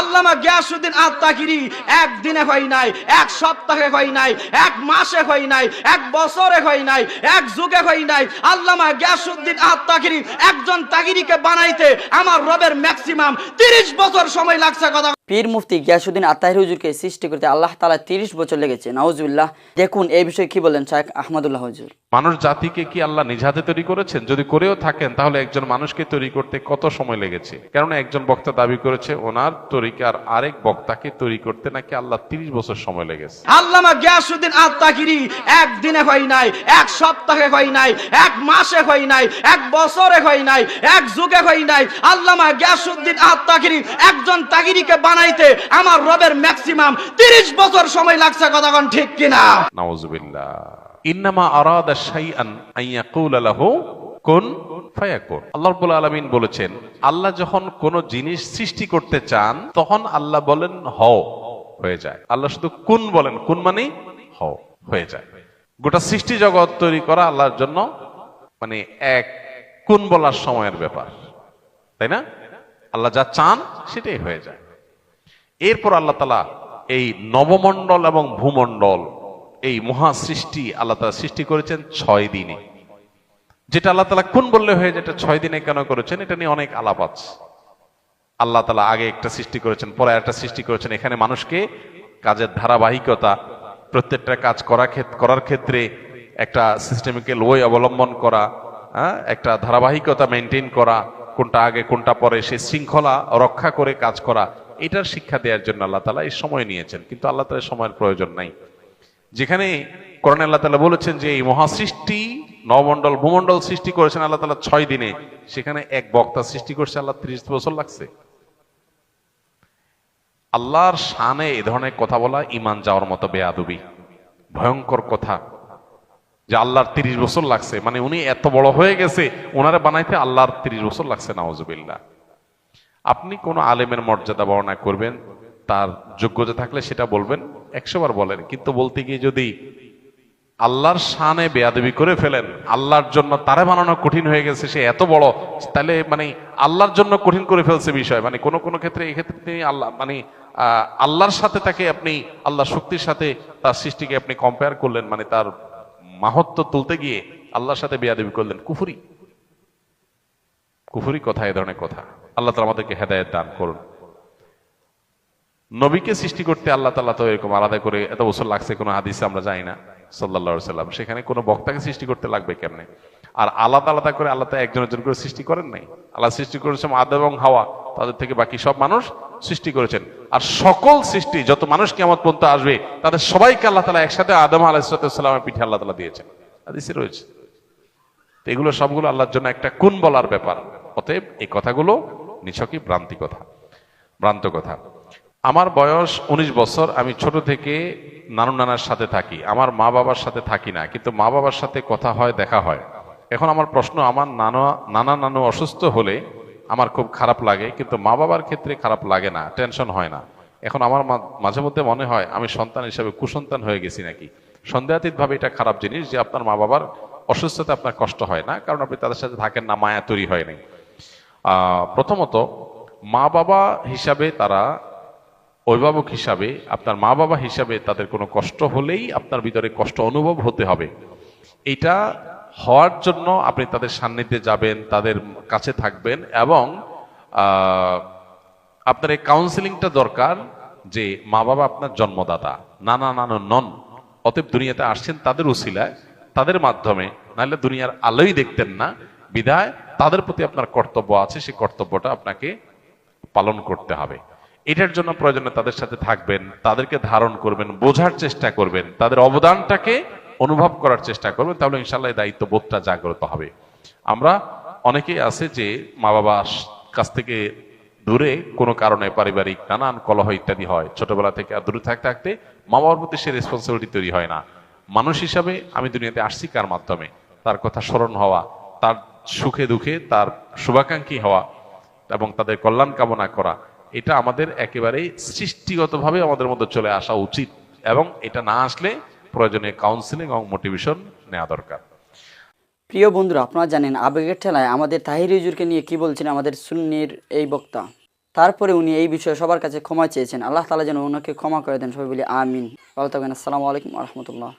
আল্লামা গিয়াসুদ্দিন আত্মাকিরি একদিনে হয় নাই, এক সপ্তাহে হয় নাই, এক মাসে হয় নাই, এক বছরে হয় নাই, এক যুগে হয় নাই। আল্লামা গিয়াসুদ্দিন আত্মাকিরি একজন তাগিরিকে বানাইতে আমার রবের ম্যাক্সিমাম তিরিশ বছর সময় লাগছে কথা পীর মুফতি গিয়াসুদ্দিন আত্মাহির হুজুরকে সৃষ্টি করতে আল্লাহ তালা তিরিশ বছর লেগেছে। নওয়াজুল্লাহ দেখুন এই বিষয়ে কি বলেন শাহেখ আহমদুল্লাহ হুজুর? মানুষ জাতিকে কি আল্লাহ নিজ হাতে তৈরি করেছেন? যদি করেও থাকেন তাহলে একজন মানুষকে তৈরি করতে কত সময় লেগেছে? কেননা একজন বক্তা দাবি করেছে ওনার তরিকার আরেক বক্তাকে তৈরি করতে নাকি আল্লাহ তিরিশ বছর সময় লেগেছে। আল্লামা গিয়াসুদ্দিন আত্মাকিরি একদিনে হয় নাই এক সপ্তাহে হয় নাই এক মাসে হয় নাই এক বছরে হয় নাই এক যুগে হয় নাই। আল্লামা গিয়াসুদ্দিন আত্মাকিরি একজন তাগিরিকে বানাইতে আমার রবের ম্যাক্সিমাম তিরিশ বছর সময় লাগছে কথা ঠিক কিনা? ফায়াকুন। আল্লাহ বলেছেন, আল্লাহ যখন কোন জিনিস সৃষ্টি করতে চান, তখন আল্লাহ বলেন, হও, হয়ে যায়। আল্লাহ শুধু কুন বলেন, কুন মানে হও, হয়ে যায়। গোটা সৃষ্টি জগৎ তৈরি করা আল্লাহর জন্য মানে এক কোন বলার সময়ের ব্যাপার। তাই না? আল্লাহ যা চান, সেটাই হয়ে যায়। এরপর আল্লাহ তালা এই নবমণ্ডল এবং ভূমণ্ডল এই মহা সৃষ্টি আল্লাহ তালা সৃষ্টি করেছেন ছয় দিনে। যেটা আল্লাহ তালা কোন বললে হয়ে যেটা ছয় দিনে কেন করেছেন এটা নিয়ে অনেক আলাপ আছে। আল্লাহ তালা আগে একটা সৃষ্টি করেছেন পরে একটা সৃষ্টি করেছেন। এখানে মানুষকে কাজের ধারাবাহিকতা প্রত্যেকটা কাজ করা করার ক্ষেত্রে একটা সিস্টেমিক্যাল ওয়ে অবলম্বন করা হ্যাঁ, একটা ধারাবাহিকতা মেনটেন করা কোনটা আগে কোনটা পরে সে শৃঙ্খলা রক্ষা করে কাজ করা। এটার শিক্ষা দেওয়ার জন্য আল্লাহ তালা এই সময় নিয়েছেন, কিন্তু আল্লাহ তালা সময়ের প্রয়োজন নাই। যেখানে কোরআন আল্লাহ তালা বলেছেন যে, এই মহাসৃষ্টি, নবমণ্ডল, ভূমণ্ডল সৃষ্টি করেছেন আল্লাহ তালা ছয় দিনে। সেখানে এক বক্তা সৃষ্টি করছে আল্লাহ ত্রিশ বছর লাগছে। আল্লাহর শানে এ ধরনের কথা বলা ইমান যাওয়ার মতো বেয়াদবি। ভয়ঙ্কর কথা। যে আল্লাহর তিরিশ বছর লাগছে। মানে উনি এত বড় হয়ে গেছে, ওনারা বানাইতে আল্লাহর তিরিশ বছর লাগছে নাওজুবিল্লাহ আপনি কোনো আলেমের মর্যাদা বর্ণনা করবেন, তার যোগ্যতা থাকলে সেটা বলবেন, একশো বার বলেন। কিন্তু বলতে গিয়ে যদি আল্লাহর শানে বেয়াদবি করে ফেলেন, আল্লাহর জন্য তারে বানানো কঠিন হয়ে গেছে, সে এত বড়, তাহলে মানে আল্লাহর জন্য কঠিন করে ফেলছে বিষয়। মানে কোনো কোনো ক্ষেত্রে এই ক্ষেত্রে তিনি আল্লাহ মানে আল্লাহর সাথে তাকে আপনি, আল্লাহর শক্তির সাথে তার সৃষ্টিকে আপনি কম্পেয়ার করলেন মানে তার মাহত্ব তুলতে গিয়ে আল্লাহর সাথে বেয়াদবি করলেন। কুফুরি। কুফুরি কথা, এ ধরনের কথা। আল্লাহ তালা আমাদেরকে হেদায়ত দান করুন। নবীকে সৃষ্টি করতে আল্লাহ তালা তো এরকম আলাদা করে এত বছর লাগছে, কোনো হাদিসে আমরা জানি না সাল্লা সাল্লাম সেখানে কোনো বক্তাকে সৃষ্টি করতে লাগবে কেমনে? আর আলাদা আলাদা করে আল্লাহ একজন একজন করে সৃষ্টি করেন নাই। আল্লাহ সৃষ্টি করেছেন আদম এবং হাওয়া, তাদের থেকে বাকি সব মানুষ সৃষ্টি করেছেন। আর সকল সৃষ্টি, যত মানুষ কেমন পর্যন্ত আসবে, তাদের সবাইকে আল্লাহ তালা একসাথে আদম আলাহিসাল্লামের পিঠে আল্লাহ তালা দিয়েছেন। হাদিসে রয়েছে। এগুলো সবগুলো আল্লাহর জন্য একটা কোন বলার ব্যাপার। অতএব এই কথাগুলো নিছকই ভ্রান্তি কথা, ভ্রান্ত কথা। আমার বয়স ১৯ বছর, আমি ছোট থেকে নানু নানার সাথে থাকি, আমার মা বাবার সাথে থাকি না, কিন্তু মা বাবার সাথে কথা হয়, দেখা হয়। এখন আমার প্রশ্ন, আমার নানা নানা নানু অসুস্থ হলে আমার খুব খারাপ লাগে, কিন্তু মা বাবার ক্ষেত্রে খারাপ লাগে না, টেনশন হয় না। এখন আমার মাঝে মধ্যে মনে হয়, আমি সন্তান হিসাবে কুসন্তান হয়ে গেছি নাকি? সন্দেহাতীত ভাবে এটা খারাপ জিনিস যে আপনার মা বাবার অসুস্থতা আপনার কষ্ট হয় না, কারণ আপনি তাদের সাথে থাকেন না, মায়া তৈরি হয় নাই। প্রথমত মা বাবা হিসাবে তারা অভিভাবক হিসাবে, আপনার মা বাবা হিসাবে তাদের কোনো কষ্ট হলেই আপনার ভিতরে কষ্ট অনুভব হতে হবে। এটা হওয়ার জন্য আপনি তাদের সান্নিধ্যে যাবেন, তাদের কাছে থাকবেন এবং আপনার এই কাউন্সিলিংটা দরকার যে মা বাবা আপনার জন্মদাতা নানা নানা নন। অতএব দুনিয়াতে আসছেন তাদের উসিলায়, তাদের মাধ্যমে, নাহলে দুনিয়ার আলোই দেখতেন না। বিধায় তাদের প্রতি আপনার কর্তব্য আছে, সেই কর্তব্যটা আপনাকে পালন করতে হবে। এটার জন্য প্রয়োজনে তাদের সাথে থাকবেন, তাদেরকে ধারণ করবেন, বোঝার চেষ্টা করবেন, তাদের অবদানটাকে অনুভব করার চেষ্টা করবেন, তাহলে ইনশাল্লাহ এই দায়িত্ব বোধটা জাগ্রত হবে। আমরা অনেকেই আছে যে মা বাবা কাছ থেকে দূরে কোনো কারণে পারিবারিক নানান কলহ ইত্যাদি হয়, ছোটবেলা থেকে আর দূরে থাকতে থাকতে মা বাবার প্রতি সে রেসপন্সিবিলিটি তৈরি হয় না। মানুষ হিসাবে আমি দুনিয়াতে আসছি কার মাধ্যমে? তার কথা স্মরণ হওয়া, তার সুখে দুঃখে তার শুভাকাঙ্ক্ষী হওয়া এবং তাদের কল্যাণ কামনা করা, এটা আমাদের একেবারেই সৃষ্টিগতভাবে আমাদের মধ্যে চলে আসা উচিত এবং এটা না আসলে প্রয়োজনে কাউন্সিলিং এবং মোটিভেশন নেওয়া দরকার। প্রিয় বন্ধুরা, আপনারা জানেন আবেগের ঠেলায় আমাদের তাহির হুজুরকে নিয়ে কি বলছেন আমাদের সুন্নির এই বক্তা? তারপরে উনি এই বিষয়ে সবার কাছে ক্ষমা চেয়েছেন। আল্লাহ তালা যেন ওনাকে ক্ষমা করে দেন। সবাই বলি আমিন। ভালো আসসালামু আলাইকুম রহমতুল্লাহ।